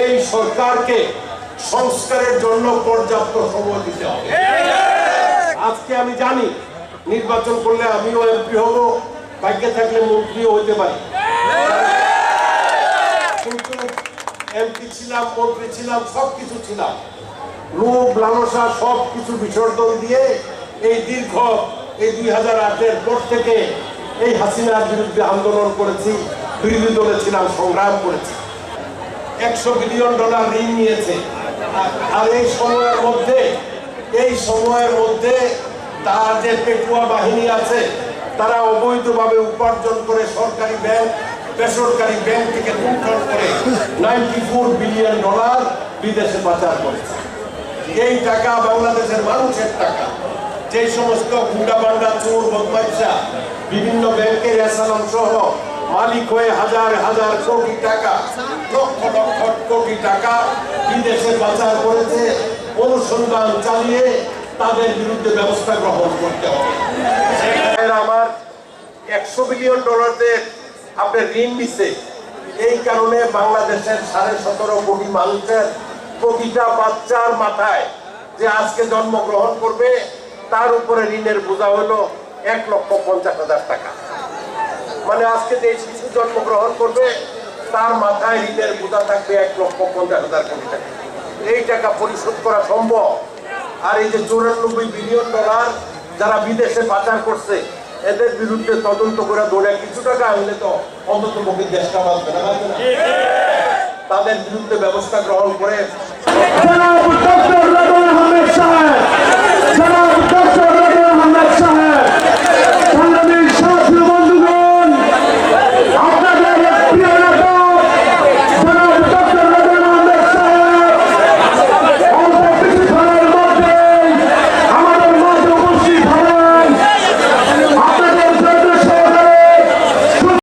এই সরকারকে সংস্কারের জন্য পর্যাপ্ত সময় দিতে হবে। আজকে আমি জানি, নির্বাচন করলে আমিও এমপি হব, ভাগ্যে থাকলে মন্ত্রীও পারি। কিন্তু এমপি ছিলাম, মন্ত্রী ছিলাম সব কিছু ছিলাম লালসা সব কিছু বিসর্জন দিয়ে এই দীর্ঘ এই দুই হাজার আটের পর থেকে এই হাসিনার বিরুদ্ধে আন্দোলন করেছি, বিরোধী দলে ছিলাম, সংগ্রাম করেছি। একশো বিলিয়ন ডলার ঋণ নিয়েছে। আর- এই সময়ের মধ্যে, এই সময়ের মধ্যে তার যে পেটুয়া বাহিনী আছে, তারা অবৈধভাবে উপার্জন করে সরকারি ব্যাংক, বেসরকারি ব্যাংক থেকে লুণ্ঠন করে নাইনটি ফোর বিলিয়ন ডলার বিদেশে পাচার করেছে এই টাকা বাংলাদেশের মানুষের টাকা। যে সমস্ত গুন্ডা বান্ডা চোর, বদমাইশা, বিভিন্ন ব্যাংকের এসালাম সহ মালিক হয়ে হাজার হাজার কোটি টাকা, লক্ষ লক্ষ কোটি টাকা বিদেশে পাচার করেছে, অনুসন্ধান চালিয়ে তাদের বিরুদ্ধে ব্যবস্থা গ্রহণ করতে হবে। আমার একশো বিলিয়ন ডলারের আপনার ঋণ নিছে। এই কারণে বাংলাদেশের সাড়ে সতেরো কোটি মানুষের প্রতিটা বাচ্চার মাথায় যে আজকে জন্মগ্রহণ করবে, তার উপরে ঋণের বোঝা হলো এক লক্ষ পঞ্চাশ হাজার টাকা। মানে আজকে যে শিশু জন্মগ্রহণ করবে, তার মাথায় ঋণের বোঝা থাকবে এক লক্ষ পঞ্চাশ হাজার কোটি টাকা এই টাকা পরিশোধ করা সম্ভব আর এই যে চৌরানব্বই বিলিয়ন ডলার যারা বিদেশে পাচার করছে, এদের বিরুদ্ধে তদন্ত করে দৌড়ে কিছু টাকা আনলে তো অন্তত পক্ষে দেশটা বাঁচবে না? তাদের বিরুদ্ধে ব্যবস্থা গ্রহণ করে